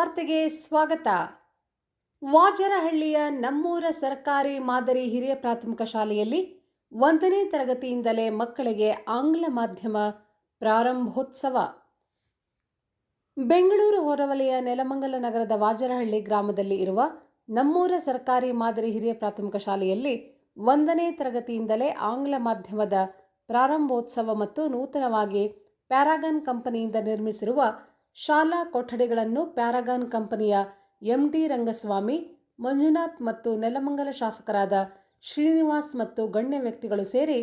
ವಾರ್ತೆಗೆ ಸ್ವಾಗತ. ವಾಜರಹಳ್ಳಿಯ ನಮ್ಮೂರ ಸರ್ಕಾರಿ ಮಾದರಿ ಹಿರಿಯ ಪ್ರಾಥಮಿಕ ಶಾಲೆಯಲ್ಲಿ ಒಂದನೇ ತರಗತಿಯಿಂದಲೇ ಮಕ್ಕಳಿಗೆ ಆಂಗ್ಲ ಮಾಧ್ಯಮ ಪ್ರಾರಂಭೋತ್ಸವ. ಬೆಂಗಳೂರು ಹೊರವಲಯ ನೆಲಮಂಗಲ ನಗರದ ವಾಜರಹಳ್ಳಿ ಗ್ರಾಮದಲ್ಲಿ ಇರುವ ನಮ್ಮೂರ ಸರ್ಕಾರಿ ಮಾದರಿ ಹಿರಿಯ ಪ್ರಾಥಮಿಕ ಶಾಲೆಯಲ್ಲಿ ಒಂದನೇ ತರಗತಿಯಿಂದಲೇ ಆಂಗ್ಲ ಮಾಧ್ಯಮದ ಪ್ರಾರಂಭೋತ್ಸವ ಮತ್ತು ನೂತನವಾಗಿ ಪ್ಯಾರಾಗನ್ ಕಂಪನಿಯಿಂದ ನಿರ್ಮಿಸಿರುವ ಶಾಲಾ ಕೊಠಡಿಗಳನ್ನು ಪ್ಯಾರಾಗಾನ್ ಕಂಪನಿಯ ಎಂಡಿ ರಂಗಸ್ವಾಮಿ, ಮಂಜುನಾಥ್ ಮತ್ತು ನೆಲಮಂಗಲ ಶಾಸಕರಾದ ಶ್ರೀನಿವಾಸ್ ಮತ್ತು ಗಣ್ಯ ವ್ಯಕ್ತಿಗಳು ಸೇರಿ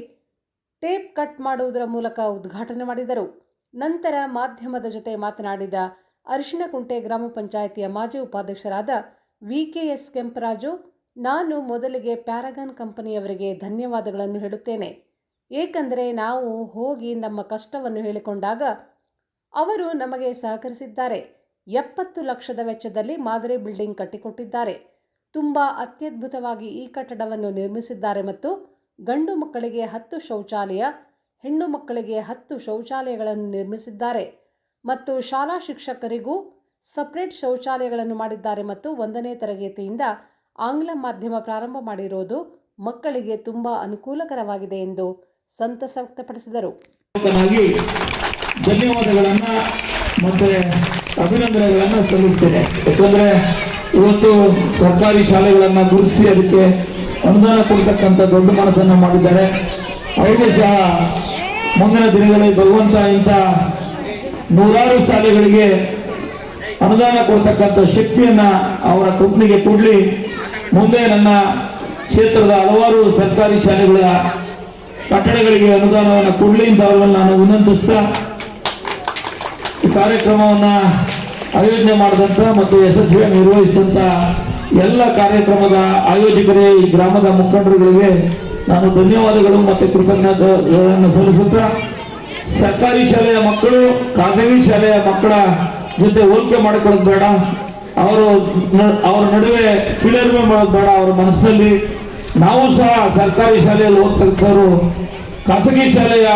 ಟೇಪ್ ಕಟ್ ಮಾಡುವುದರ ಮೂಲಕ ಉದ್ಘಾಟನೆ ಮಾಡಿದರು. ನಂತರ ಮಾಧ್ಯಮದ ಜೊತೆ ಮಾತನಾಡಿದ ಅರಿಶಿನಕುಂಟೆ ಗ್ರಾಮ ಪಂಚಾಯಿತಿಯ ಮಾಜಿ ಉಪಾಧ್ಯಕ್ಷರಾದ ವಿ ಕೆ ಎಸ್ ಕೆಂಪರಾಜು, ನಾನು ಮೊದಲಿಗೆ ಪ್ಯಾರಾಗಾನ್ ಕಂಪನಿಯವರಿಗೆ ಧನ್ಯವಾದಗಳನ್ನು ಹೇಳುತ್ತೇನೆ. ಏಕೆಂದರೆ ನಾವು ಹೋಗಿ ನಮ್ಮ ಕಷ್ಟವನ್ನು ಹೇಳಿಕೊಂಡಾಗ ಅವರು ನಮಗೆ ಸಹಕರಿಸಿದ್ದಾರೆ. ಎಪ್ಪತ್ತು ಲಕ್ಷದ ವೆಚ್ಚದಲ್ಲಿ ಮಾದರಿ ಬಿಲ್ಡಿಂಗ್ ಕಟ್ಟಿಕೊಟ್ಟಿದ್ದಾರೆ. ತುಂಬ ಅತ್ಯದ್ಭುತವಾಗಿ ಈ ಕಟ್ಟಡವನ್ನು ನಿರ್ಮಿಸಿದ್ದಾರೆ ಮತ್ತು ಗಂಡು ಮಕ್ಕಳಿಗೆ ಹತ್ತು ಶೌಚಾಲಯ, ಹೆಣ್ಣು ಮಕ್ಕಳಿಗೆ ಹತ್ತು ಶೌಚಾಲಯಗಳನ್ನು ನಿರ್ಮಿಸಿದ್ದಾರೆ ಮತ್ತು ಶಾಲಾ ಶಿಕ್ಷಕರಿಗೂ ಸಪ್ರೇಟ್ ಶೌಚಾಲಯಗಳನ್ನು ಮಾಡಿದ್ದಾರೆ ಮತ್ತು ಒಂದನೇ ತರಗತಿಯಿಂದ ಆಂಗ್ಲ ಮಾಧ್ಯಮ ಪ್ರಾರಂಭ ಮಾಡಿರುವುದು ಮಕ್ಕಳಿಗೆ ತುಂಬ ಅನುಕೂಲಕರವಾಗಿದೆ ಎಂದು ಸಂತಸ ವ್ಯಕ್ತಪಡಿಸಿದರು. ಧನ್ಯವಾದಗಳನ್ನ ಮತ್ತೆ ಅಭಿನಂದನೆಗಳನ್ನ ಸಲ್ಲಿಸ್ತೇನೆ. ಯಾಕಂದ್ರೆ ಇವತ್ತು ಸರ್ಕಾರಿ ಶಾಲೆಗಳನ್ನ ಗುರುತಿಸಿ ಅದಕ್ಕೆ ಅನುದಾನ ಕೊಡ್ತಕ್ಕಂಥ ದೊಡ್ಡ ಮನಸ್ಸನ್ನ ಮಾಡಿದ್ದಾರೆ. ಐದು ಸಹ ಮುಂದಿನ ದಿನಗಳಲ್ಲಿ ಭಗವಂತ ಇಂಥ ನೂರಾರು ಶಾಲೆಗಳಿಗೆ ಅನುದಾನ ಕೊಡ್ತಕ್ಕಂಥ ಶಕ್ತಿಯನ್ನ ಅವರ ಕಂಪ್ನಿಗೆ ಕೊಡ್ಲಿ. ಮುಂದೆ ನನ್ನ ಕ್ಷೇತ್ರದ ಹಲವಾರು ಸರ್ಕಾರಿ ಶಾಲೆಗಳ ಕಟ್ಟಡಗಳಿಗೆ ಅನುದಾನವನ್ನು ಕೊಡ್ಲಿ ಅಂತ ಅವರನ್ನು ನಾನು ವಿನಂತಿಸ್ತಾ ಕಾರ್ಯಕ್ರಮವನ್ನ ಆಯೋಜನೆ ಮಾಡಿದಂಥ ಮತ್ತು ಯಶಸ್ವಿಯಾಗಿ ನಿರ್ವಹಿಸಿದಂಥ ಎಲ್ಲ ಕಾರ್ಯಕ್ರಮದ ಆಯೋಜಕರೇ ಈ ಗ್ರಾಮದ ಮುಖಂಡರುಗಳಿಗೆ ನಾನು ಧನ್ಯವಾದಗಳು ಮತ್ತು ಕೃತಜ್ಞತೆಗಳನ್ನು ಸಲ್ಲಿಸುತ್ತಾ, ಸರ್ಕಾರಿ ಶಾಲೆಯ ಮಕ್ಕಳು, ಖಾಸಗಿ ಶಾಲೆಯ ಮಕ್ಕಳ ಜೊತೆ ಹೋಲಿಕೆ ಮಾಡಿಕೊಳ್ಳೋದು ಬೇಡ. ಅವರು ಅವರ ನಡುವೆ ಕೀಳರಿಮೆ ಮಾಡೋದು ಬೇಡ. ಅವರ ಮನಸ್ಸಿನಲ್ಲಿ ನಾವು ಸಹ ಸರ್ಕಾರಿ ಶಾಲೆಯಲ್ಲಿ ಓದ್ತಕ್ಕಂಥವ್ರು ಖಾಸಗಿ ಶಾಲೆಯ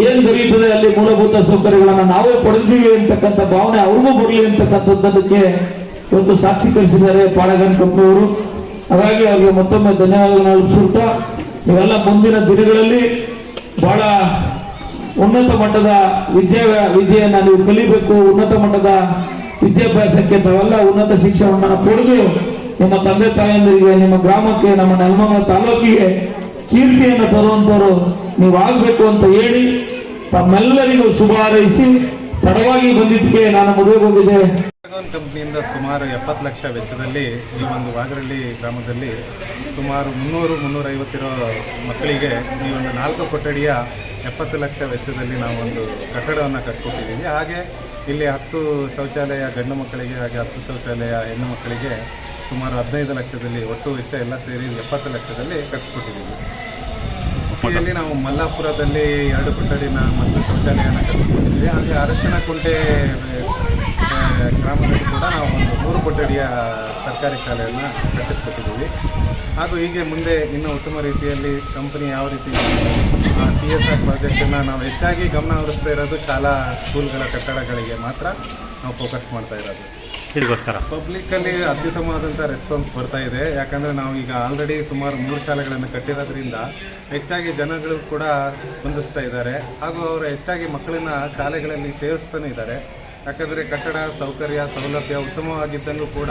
ಏನ್ ದೊರೆಯುತ್ತದೆ ಅಲ್ಲಿ ಮೂಲಭೂತ ಸೌಕರ್ಯಗಳನ್ನ ನಾವೇ ಪಡೆದಿದ್ದೀವಿ ಅಂತಕ್ಕಂಥ ಭಾವನೆ ಅವ್ರಿಗೂ ಬರಲಿ ಅಂತಕ್ಕಂಥದ್ದಕ್ಕೆ ಇವತ್ತು ಸಾಕ್ಷೀಕರಿಸಿದ್ದಾರೆ ಪಾಳಗನ್ ಕಂಪ್ನಿಯವರು ಹಾಗಾಗಿ ಅವರಿಗೆ ಮತ್ತೊಮ್ಮೆ ಧನ್ಯವಾದಗಳನ್ನು ಅರ್ಪಿಸುತ್ತಾ ಇವೆಲ್ಲ ಮುಂದಿನ ದಿನಗಳಲ್ಲಿ ಬಹಳ ಉನ್ನತ ಮಟ್ಟದ ವಿದ್ಯಾ ವಿದ್ಯೆಯನ್ನು ನೀವು ಕಲಿಬೇಕು, ಉನ್ನತ ಮಟ್ಟದ ವಿದ್ಯಾಭ್ಯಾಸಕ್ಕೆ ತಾವೆಲ್ಲ ಉನ್ನತ ಶಿಕ್ಷಣವನ್ನು ಪಡೆದು ನಿಮ್ಮ ತಂದೆ ತಾಯಂದಿರಿಗೆ, ನಿಮ್ಮ ಗ್ರಾಮಕ್ಕೆ, ನಮ್ಮ ನೆಲಮಂಗಲ ತಾಲೂಕಿಗೆ ಕೀರ್ತಿಯನ್ನು ನೀವು ಆಗ್ಬೇಕು ಅಂತ ಹೇಳಿ ತಮ್ಮೆಲ್ಲರಿಗೂ ಶುಭ ಹಾರೈಸಿ ತಡವಾಗಿ ಬಂದಿದ್ದಕ್ಕೆ ನಾನು ಮದುವೆ ಹೋಗಿದೆ ಕಂಪ್ನಿಯಿಂದ ಸುಮಾರು ಎಪ್ಪತ್ತು ಲಕ್ಷ ವೆಚ್ಚದಲ್ಲಿ ಈ ಒಂದು ವಾಗರಳ್ಳಿ ಗ್ರಾಮದಲ್ಲಿ ಸುಮಾರು ಮುನ್ನೂರು ಮುನ್ನೂರೈವತ್ತಿರೋ ಮಕ್ಕಳಿಗೆ ಈ ಒಂದು ನಾಲ್ಕು ಕೊಠಡಿಯ ಎಪ್ಪತ್ತು ಲಕ್ಷ ವೆಚ್ಚದಲ್ಲಿ ನಾವು ಒಂದು ಕಟ್ಟಡವನ್ನು ಕಟ್ಕೊಟ್ಟಿದ್ದೀವಿ. ಹಾಗೆ ಇಲ್ಲಿ ಹತ್ತು ಶೌಚಾಲಯ ಗಂಡು ಮಕ್ಕಳಿಗೆ ಹಾಗೆ ಹತ್ತು ಶೌಚಾಲಯ ಹೆಣ್ಣು ಮಕ್ಕಳಿಗೆ ಸುಮಾರು ಹದಿನೈದು ಲಕ್ಷದಲ್ಲಿ ಒಟ್ಟು ವೆಚ್ಚ ಎಲ್ಲ ಸೇರಿ ಎಪ್ಪತ್ತು ಲಕ್ಷದಲ್ಲಿ ಕಟ್ಟಿಸ್ಕೊಟ್ಟಿದ್ದೀವಿ. ಇಲ್ಲಿ ನಾವು ಮಲ್ಲಾಪುರದಲ್ಲಿ ಎರಡು ಕೊಠಡಿನ ಮತ್ತು ಶೌಚಾಲಯನ ಕಟ್ಟಿಸ್ಕೊಂಡಿದ್ದೀವಿ ಹಾಗೆ ಅರಶಿನ ಕುಂಟೆ ಗ್ರಾಮದಲ್ಲಿ ಕೂಡ ನಾವು ಒಂದು ಮೂರು ಕೊಠಡಿಯ ಸರ್ಕಾರಿ ಶಾಲೆಯನ್ನು ಕಟ್ಟಿಸ್ಕೊಟ್ಟಿದ್ದೀವಿ. ಹಾಗೂ ಹೀಗೆ ಮುಂದೆ ಇನ್ನೂ ಉತ್ತಮ ರೀತಿಯಲ್ಲಿ ಕಂಪನಿ ಯಾವ ರೀತಿ ಸಿ ಎಸ್ ಆರ್ ಪ್ರಾಜೆಕ್ಟನ್ನು ನಾವು ಹೆಚ್ಚಾಗಿ ಗಮನ ಹರಿಸ್ತಾ ಇರೋದು ಶಾಲಾ ಸ್ಕೂಲ್ಗಳ ಕಟ್ಟಡಗಳಿಗೆ ಮಾತ್ರ ನಾವು ಫೋಕಸ್ ಮಾಡ್ತಾ ಇರೋದು. ಇದಕ್ಕೋಸ್ಕರ ಪಬ್ಲಿಕ್ಕಲ್ಲಿ ಅತ್ಯುತ್ತಮವಾದಂಥ ರೆಸ್ಪಾನ್ಸ್ ಬರ್ತಾ ಇದೆ. ಯಾಕಂದರೆ ನಾವು ಈಗ ಆಲ್ರೆಡಿ ಸುಮಾರು ಮೂರು ಶಾಲೆಗಳನ್ನು ಕಟ್ಟಿರೋದ್ರಿಂದ ಹೆಚ್ಚಾಗಿ ಜನಗಳು ಕೂಡ ಸ್ಪಂದಿಸ್ತಾ ಇದ್ದಾರೆ. ಹಾಗೂ ಅವರು ಹೆಚ್ಚಾಗಿ ಮಕ್ಕಳನ್ನ ಶಾಲೆಗಳಲ್ಲಿ ಸೇರಿಸ್ತಾನೆ ಇದ್ದಾರೆ. ಯಾಕಂದರೆ ಕಟ್ಟಡ ಸೌಕರ್ಯ ಸೌಲಭ್ಯ ಉತ್ತಮವಾಗಿದ್ದಂಗೂ ಕೂಡ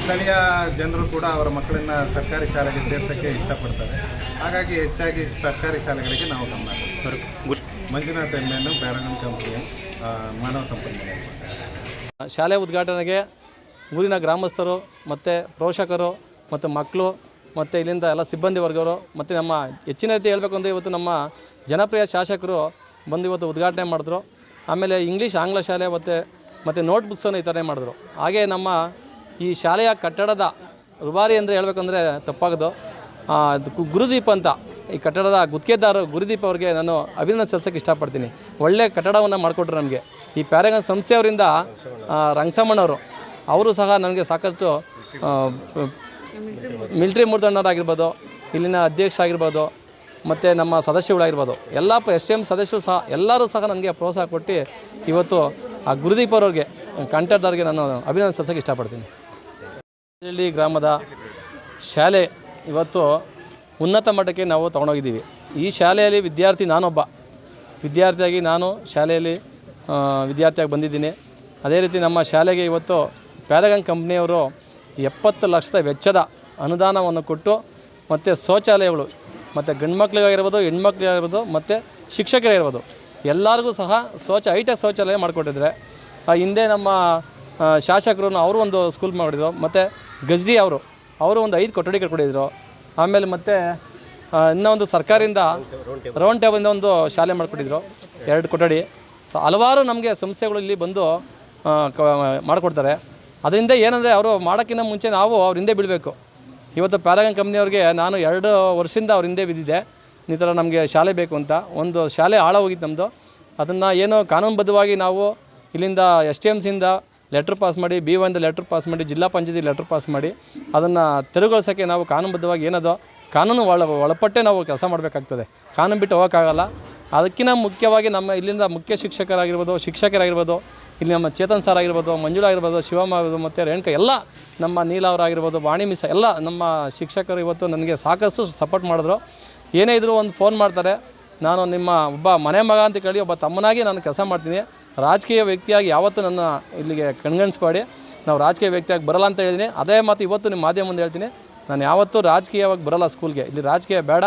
ಸ್ಥಳೀಯ ಜನರು ಕೂಡ ಅವರ ಮಕ್ಕಳನ್ನ ಸರ್ಕಾರಿ ಶಾಲೆಗೆ ಸೇರ್ಸೋಕ್ಕೆ ಇಷ್ಟಪಡ್ತಾರೆ. ಹಾಗಾಗಿ ಹೆಚ್ಚಾಗಿ ಸರ್ಕಾರಿ ಶಾಲೆಗಳಿಗೆ ನಾವು ಗಮನ ಕೊಡ್ತೀವಿ. ಮಂಜುನಾಥ್ ಎಮ್ಮೆಯನ್ನು ಪ್ಯಾರಾಗನ್ ಕಂಪನಿಯ ಮಾನವ ಸಂಪನ್ಮೂಲ. ಶಾಲೆ ಉದ್ಘಾಟನೆಗೆ ಊರಿನ ಗ್ರಾಮಸ್ಥರು, ಮತ್ತು ಪೋಷಕರು, ಮತ್ತು ಮಕ್ಕಳು, ಮತ್ತು ಇಲ್ಲಿಂದ ಎಲ್ಲ ಸಿಬ್ಬಂದಿ ವರ್ಗವರು ಮತ್ತು ನಮ್ಮ ಹೆಚ್ಚಿನ ರೀತಿ ಹೇಳಬೇಕು ಅಂದರೆ ಇವತ್ತು ನಮ್ಮ ಜನಪ್ರಿಯ ಶಾಸಕರು ಬಂದು ಇವತ್ತು ಉದ್ಘಾಟನೆ ಮಾಡಿದ್ರು. ಆಮೇಲೆ ಇಂಗ್ಲೀಷ್ ಆಂಗ್ಲ ಶಾಲೆ ಮತ್ತು ಮತ್ತು ನೋಟ್ ಬುಕ್ಸನ್ನು ಥರನೇ ಮಾಡಿದ್ರು. ಹಾಗೆ ನಮ್ಮ ಈ ಶಾಲೆಯ ಕಟ್ಟಡದ ರುಬಾರಿ ಅಂದರೆ ಹೇಳಬೇಕಂದ್ರೆ ತಪ್ಪಾಗದು. ಗುರುದೀಪ್ ಅಂತ ಈ ಕಟ್ಟಡದ ಗುತ್ತಿಗೆದಾರರು ಗುರುದೀಪ್ ಅವರಿಗೆ ನಾನು ಅಭಿನಂದನೆ ಸಲ್ಲಿಸೋಕ್ಕೆ ಇಷ್ಟಪಡ್ತೀನಿ. ಒಳ್ಳೆಯ ಕಟ್ಟಡವನ್ನು ಮಾಡಿಕೊಟ್ರು ನಮಗೆ. ಈ ಪ್ಯಾರಗನ್ ಸಂಸ್ಥೆಯವರಿಂದ ರಂಗಸಮ್ಮಣ್ಣವರು ಅವರು ಸಹ ನನಗೆ ಸಾಕಷ್ಟು ಮಿಲ್ಟ್ರಿ ಮುರ್ದಣ್ಣರಾಗಿರ್ಬೋದು ಇಲ್ಲಿನ ಅಧ್ಯಕ್ಷ ಆಗಿರ್ಬೋದು, ಮತ್ತು ನಮ್ಮ ಸದಸ್ಯಗಳಾಗಿರ್ಬೋದು ಎಲ್ಲ ಎಸ್ ಎಂ ಸದಸ್ಯರು ಸಹ ಎಲ್ಲರೂ ಸಹ ನನಗೆ ಪ್ರೋತ್ಸಾಹ ಕೊಟ್ಟು ಇವತ್ತು ಆ ಗುರುದೀಪ್ ಅವ್ರಿಗೆ ಕಾಂಟ್ರಾಕ್ಟರ್ಗೆ ನಾನು ಅಭಿನಂದನೆ ಸಲ್ಲಿಸೋಕ್ಕೆ ಇಷ್ಟಪಡ್ತೀನಿ. ಹಳ್ಳಿ ಗ್ರಾಮದ ಶಾಲೆ ಇವತ್ತು ಉನ್ನತ ಮಟ್ಟಕ್ಕೆ ನಾವು ತೊಗೊಂಡೋಗಿದ್ದೀವಿ. ಈ ಶಾಲೆಯಲ್ಲಿ ವಿದ್ಯಾರ್ಥಿ ನಾನೊಬ್ಬ. ವಿದ್ಯಾರ್ಥಿಯಾಗಿ ನಾನು ಶಾಲೆಯಲ್ಲಿ ವಿದ್ಯಾರ್ಥಿಯಾಗಿ ಬಂದಿದ್ದೀನಿ. ಅದೇ ರೀತಿ ನಮ್ಮ ಶಾಲೆಗೆ ಇವತ್ತು ಪ್ಯಾರಗನ್ ಕಂಪ್ನಿಯವರು ಎಪ್ಪತ್ತು ಲಕ್ಷದ ವೆಚ್ಚದ ಅನುದಾನವನ್ನು ಕೊಟ್ಟು ಮತ್ತು ಶೌಚಾಲಯಗಳು, ಮತ್ತು ಗಂಡು ಮಕ್ಕಳಿಗಾಗಿರ್ಬೋದು ಹೆಣ್ಮಕ್ಳಿಗಾಗಿರ್ಬೋದು, ಮತ್ತು ಶಿಕ್ಷಕರಿರ್ಬೋದು ಎಲ್ಲರಿಗೂ ಸಹ ಶೌಚ ಹೈಟೆಕ್ ಶೌಚಾಲಯ ಮಾಡಿಕೊಟ್ಟಿದ್ದಾರೆ. ಹಿಂದೆ ನಮ್ಮ ಶಾಸಕರು ಅವರು ಒಂದು ಸ್ಕೂಲ್ ಮಾಡಿದ್ರು, ಮತ್ತು ಗಜ್ರಿ ಅವರು ಅವರು ಒಂದು ಐದು ಕೊಠಡಿ ಕಟ್ಕೊಟ್ಟಿದ್ರು ಆಮೇಲೆ ಮತ್ತು ಇನ್ನೊಂದು ಸರ್ಕಾರದಿಂದ ರೌಂಡ್ ಟೇಬಲಿಂದ ಒಂದು ಶಾಲೆ ಮಾಡಿಕೊಟ್ಟಿದ್ರು, ಎರಡು ಕೊಠಡಿ. ಸೊ ಹಲವಾರು ನಮಗೆ ಸಂಸ್ಥೆಗಳು ಇಲ್ಲಿ ಬಂದು ಮಾಡಿಕೊಡ್ತಾರೆ. ಅದರಿಂದ ಏನಂದರೆ ಅವರು ಮಾಡೋಕ್ಕಿಂತ ಮುಂಚೆ ನಾವು ಅವ್ರ ಹಿಂದೆ ಬಿಡಬೇಕು ಇವತ್ತು ಪ್ಯಾರಾಗನ್ ಕಂಪ್ನಿಯವ್ರಿಗೆ ನಾನು ಎರಡು ವರ್ಷದಿಂದ ಅವ್ರ ಹಿಂದೆ ಬಿದ್ದಿದ್ದೆ. ಈ ಥರ ನಮಗೆ ಶಾಲೆ ಬೇಕು ಅಂತ. ಒಂದು ಶಾಲೆ ಆಳ ಹೋಗಿತ್ತು ನಮ್ಮದು ಅದನ್ನು ಏನೋ ಕಾನೂನುಬದ್ಧವಾಗಿ ನಾವು ಇಲ್ಲಿಂದ ಎಸ್ ಟಿ ಸಿಯಿಂದ ಲೆಟ್ರ್ ಪಾಸ್ ಮಾಡಿ ಬಿ ಒಯಿಂದ ಲೆಟ್ರ್ ಪಾಸ್ ಮಾಡಿ, ಜಿಲ್ಲಾ ಪಂಚಾಯತಿ ಲೆಟ್ರ್ ಪಾಸ್ ಮಾಡಿ, ಅದನ್ನು ತೆರವುಗೊಳಿಸೋಕ್ಕೆ ನಾವು ಕಾನೂನುಬದ್ಧವಾಗಿ ಏನದೋ? ಕಾನೂನು ಒಳ ಒಳಪಟ್ಟೆ ನಾವು ಕೆಲಸ ಮಾಡಬೇಕಾಗ್ತದೆ. ಕಾನೂನು ಬಿಟ್ಟು ಹೋಗೋಕ್ಕಾಗಲ್ಲ. ಅದಕ್ಕಿಂತ ಮುಖ್ಯವಾಗಿ ನಮ್ಮ ಇಲ್ಲಿಂದ ಮುಖ್ಯ ಶಿಕ್ಷಕರಾಗಿರ್ಬೋದು ಶಿಕ್ಷಕರಾಗಿರ್ಬೋದು, ಇಲ್ಲಿ ನಮ್ಮ ಚೇತನ್ ಸರ್ ಆಗಿರ್ಬೋದು, ಮಂಜುಳ ಆಗಿರ್ಬೋದು, ಶಿವಮ್ಮ ಆಗಿರ್ಬೋದು, ಮತ್ತು ರೇಣುಕಾ, ಎಲ್ಲ ನಮ್ಮ ನೀಲ ಅವರಾಗಿರ್ಬೋದು ವಾಣಿ ಮಿಸ ಎಲ್ಲ ನಮ್ಮ ಶಿಕ್ಷಕರು ಇವತ್ತು ನನಗೆ ಸಾಕಷ್ಟು ಸಪೋರ್ಟ್ ಮಾಡಿದ್ರು. ಏನೇ ಇದ್ದರೂ ಒಂದು ಫೋನ್ ಮಾಡ್ತಾರೆ. ನಾನು ನಿಮ್ಮ ಒಬ್ಬ ಮನೆ ಮಗ ಅಂತ ಕೇಳಿ ಒಬ್ಬ ತಮ್ಮನಾಗಿ ನಾನು ಕೆಲಸ ಮಾಡ್ತೀನಿ. ರಾಜಕೀಯ ವ್ಯಕ್ತಿಯಾಗಿ ಯಾವತ್ತೂ ನನ್ನ ಇಲ್ಲಿಗೆ ಕಣ್ಗಣಿಸ್ಬೇಡಿ. ನಾವು ರಾಜಕೀಯ ವ್ಯಕ್ತಿಯಾಗಿ ಬರಲ್ಲ ಅಂತ ಹೇಳಿದ್ದೀನಿ. ಅದೇ ಮಾತು ಇವತ್ತು ನಿಮ್ಮ ಮಾಧ್ಯಮ ಮುಂದೆ ಹೇಳ್ತೀನಿ. ನಾನು ಯಾವತ್ತೂ ರಾಜಕೀಯವಾಗಿ ಬರಲ್ಲ ಸ್ಕೂಲ್ಗೆ ಇಲ್ಲಿ ರಾಜಕೀಯ ಬೇಡ.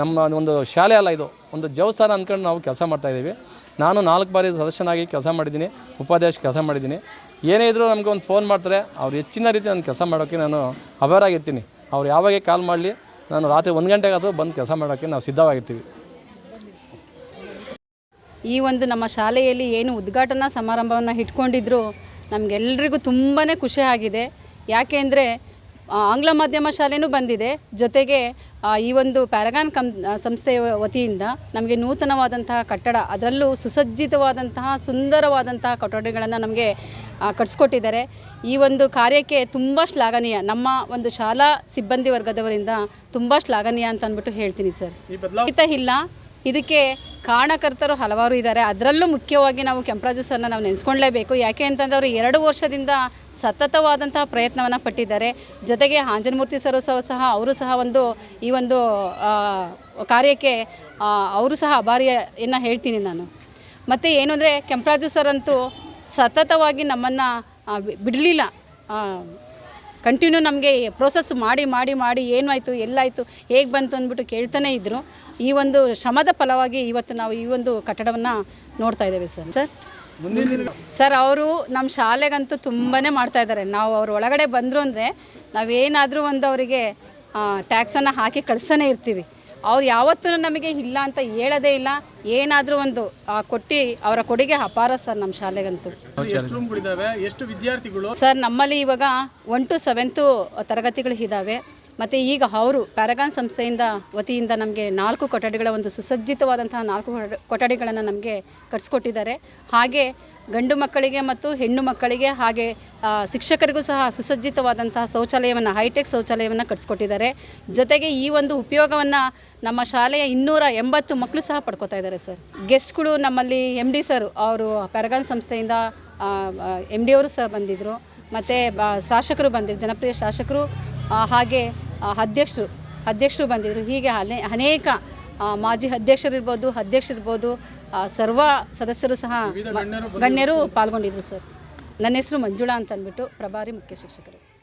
ನಮ್ಮ ಒಂದು ಶಾಲೆ ಅಲ್ಲ ಇದು. ಒಂದು ದೇವಸ್ಥಾನ ಅಂದ್ಕೊಂಡು ನಾವು ಕೆಲಸ ಮಾಡ್ತಾಯಿದ್ದೀವಿ ನಾನು ನಾಲ್ಕು ಬಾರಿ ಸದಸ್ಯನಾಗಿ ಕೆಲಸ ಮಾಡಿದ್ದೀನಿ, ಉಪಾಧ್ಯಕ್ಷ ಕೆಲಸ ಮಾಡಿದ್ದೀನಿ. ಏನೇ ಇದ್ದರೂ ನಮಗೆ ಒಂದು ಫೋನ್ ಮಾಡ್ತಾರೆ, ಅವ್ರು ಹೆಚ್ಚಿನ ರೀತಿ ನಾನು ಕೆಲಸ ಮಾಡೋಕ್ಕೆ ನಾನು ಅವೇರಾಗಿರ್ತೀನಿ ಅವ್ರು ಯಾವಾಗೆ ಕಾಲ್ ಮಾಡಲಿ, ನಾನು ರಾತ್ರಿ ಒಂದು ಗಂಟೆಗಾದರೂ ಬಂದು ಕೆಲಸ ಮಾಡೋಕ್ಕೆ ನಾವು ಸಿದ್ಧವಾಗಿರ್ತೀವಿ. ಈ ಒಂದು ನಮ್ಮ ಶಾಲೆಯಲ್ಲಿ ಏನು ಉದ್ಘಾಟನಾ ಸಮಾರಂಭವನ್ನು ಇಟ್ಕೊಂಡಿದ್ರು ನಮಗೆಲ್ಲರಿಗೂ ತುಂಬಾ ಖುಷಿ ಆಗಿದೆ. ಯಾಕೆ ಅಂದರೆ ಆಂಗ್ಲ ಮಾಧ್ಯಮ ಶಾಲೆನೂ ಬಂದಿದೆ. ಜೊತೆಗೆ ಈ ಒಂದು ಪ್ಯಾರಗಾನ್ ಕಂ ಸಂಸ್ಥೆಯ ವತಿಯಿಂದ ನಮಗೆ ನೂತನವಾದಂತಹ ಕಟ್ಟಡ ಅದರಲ್ಲೂ ಸುಸಜ್ಜಿತವಾದಂತಹ ಸುಂದರವಾದಂತಹ ಕೊಠಡಿಗಳನ್ನು ನಮಗೆ ಕಟ್ಸ್ಕೊಟ್ಟಿದ್ದಾರೆ. ಈ ಒಂದು ಕಾರ್ಯಕ್ಕೆ ತುಂಬ ಶ್ಲಾಘನೀಯ. ನಮ್ಮ ಒಂದು ಶಾಲಾ ಸಿಬ್ಬಂದಿ ವರ್ಗದವರಿಂದ ತುಂಬ ಶ್ಲಾಘನೀಯ ಅಂತ ಅಂದ್ಬಿಟ್ಟು ಹೇಳ್ತೀನಿ ಸರ್. ಇಲ್ಲ. ಇದಕ್ಕೆ ಕಾರಣಕರ್ತರು ಹಲವಾರು ಇದ್ದಾರೆ. ಅದರಲ್ಲೂ ಮುಖ್ಯವಾಗಿ ನಾವು ಕೆಂಪರಾಜು ಸರ್ನ ನಾವು ನೆನೆಸ್ಕೊಳ್ಳೇಬೇಕು ಯಾಕೆ ಅಂತಂದರೆ ಅವರು ಎರಡು ವರ್ಷದಿಂದ ಸತತವಾದಂತಹ ಪ್ರಯತ್ನವನ್ನು ಪಟ್ಟಿದ್ದಾರೆ. ಜೊತೆಗೆ ಆಂಜನಮೂರ್ತಿ ಸರ್ ಸಹ ಸಹ ಅವರು ಸಹ ಒಂದು ಈ ಒಂದು ಕಾರ್ಯಕ್ಕೆ ಅವರು ಸಹ ಅಭಾರಿಯನ್ನು ಹೇಳ್ತೀನಿ ನಾನು. ಮತ್ತು ಏನು ಅಂದರೆ ಕೆಂಪರಾಜು ಸರ್ ಅಂತೂ ಸತತವಾಗಿ ನಮ್ಮನ್ನು ಬಿಡಲಿಲ್ಲ. ಕಂಟಿನ್ಯೂ ನಮಗೆ ಪ್ರೋಸೆಸ್ ಮಾಡಿ ಮಾಡಿ ಮಾಡಿ ಏನಾಯಿತು ಎಲ್ಲಾಯಿತು ಹೇಗೆ ಬಂತು ಅಂದ್ಬಿಟ್ಟು ಕೇಳ್ತಾನೆ ಇದ್ದರು ಈ ಒಂದು ಶ್ರಮದ ಫಲವಾಗಿ ಇವತ್ತು ನಾವು ಈ ಒಂದು ಕಟ್ಟಡವನ್ನು ನೋಡ್ತಾ ಇದ್ದೇವೆ ಸರ್. ಸರ್? ಸರ್ ಅವರು ನಮ್ಮ ಶಾಲೆಗಂತೂ ತುಂಬಾ ಮಾಡ್ತಾ ಇದ್ದಾರೆ. ನಾವು ಅವ್ರ ಒಳಗಡೆ ಬಂದರು ಅಂದರೆ ನಾವೇನಾದರೂ ಒಂದು ಅವರಿಗೆ ಟ್ಯಾಕ್ಸನ್ನು ಹಾಕಿ ಕಳಿಸ್ತಾನೆ ಇರ್ತೀವಿ. ಅವ್ರು ಯಾವತ್ತೂ ನಮಗೆ ಇಲ್ಲ ಅಂತ ಹೇಳೋದೇ ಇಲ್ಲ. ಏನಾದರೂ ಒಂದು ಕೊಟ್ಟಿ ಅವರ ಕೊಡುಗೆ ಅಪಾರ ಸರ್ ನಮ್ಮ ಶಾಲೆಗಂತೂ. ಎಷ್ಟು ವಿದ್ಯಾರ್ಥಿಗಳು? ಸರ್ ನಮ್ಮಲ್ಲಿ ಇವಾಗ ಒನ್ ಟು ಸೆವೆಂತು ತರಗತಿಗಳು ಇದ್ದಾವೆ ಮತ್ತು ಈಗ ಅವರು ಪ್ಯಾರಗಾನ್ ಸಂಸ್ಥೆಯಿಂದ ವತಿಯಿಂದ ನಮಗೆ ನಾಲ್ಕು ಕೊಠಡಿಗಳ ಒಂದು ಸುಸಜ್ಜಿತವಾದಂತಹ ನಾಲ್ಕು ಕೊಠಡಿ- ಕೊಠಡಿಗಳನ್ನು ನಮಗೆ ಕಟ್ಸ್ಕೊಟ್ಟಿದ್ದಾರೆ. ಹಾಗೆ ಗಂಡು ಮಕ್ಕಳಿಗೆ ಮತ್ತು ಹೆಣ್ಣು ಮಕ್ಕಳಿಗೆ ಹಾಗೆ ಶಿಕ್ಷಕರಿಗೂ ಸಹ ಸುಸಜ್ಜಿತವಾದಂತಹ ಶೌಚಾಲಯವನ್ನು, ಹೈಟೆಕ್ ಶೌಚಾಲಯವನ್ನು ಕಟ್ಸ್ಕೊಟ್ಟಿದ್ದಾರೆ. ಜೊತೆಗೆ ಈ ಒಂದು ಉಪಯೋಗವನ್ನು ನಮ್ಮ ಶಾಲೆಯ ಇನ್ನೂರ ಎಂಬತ್ತು ಮಕ್ಕಳು ಸಹ ಪಡ್ಕೋತಾ ಇದ್ದಾರೆ ಸರ್. ಗೆಸ್ಟ್ಗಳು ನಮ್ಮಲ್ಲಿ ಎಂ ಡಿ ಸರ್ ಅವರು ಪ್ಯಾರಗಾನ್ ಸಂಸ್ಥೆಯಿಂದ ಎಂ ಡಿ ಅವರು ಸಹ ಬಂದಿದ್ದರು ಮತ್ತು ಶಾಸಕರು ಬಂದಿದ್ರು, ಜನಪ್ರಿಯ ಶಾಸಕರು ಹಾಗೆ ಅಧ್ಯಕ್ಷರು ಅಧ್ಯಕ್ಷರು ಬಂದಿದ್ದರು ಹೀಗೆ ಅನೇ, ಅನೇಕ ಮಾಜಿ ಅಧ್ಯಕ್ಷರಿರ್ಬೋದು ಅಧ್ಯಕ್ಷರಿರ್ಬೋದು ಸರ್ವ ಸದಸ್ಯರು ಸಹ ಗಣ್ಯರು ಪಾಲ್ಗೊಂಡಿದ್ರು ಸರ್. ನನ್ನ ಹೆಸರು ಮಂಜುಳಾ ಅಂತ ಅಂದ್ಬಿಟ್ಟು ಪ್ರಭಾರಿ ಮುಖ್ಯ ಶಿಕ್ಷಕರು.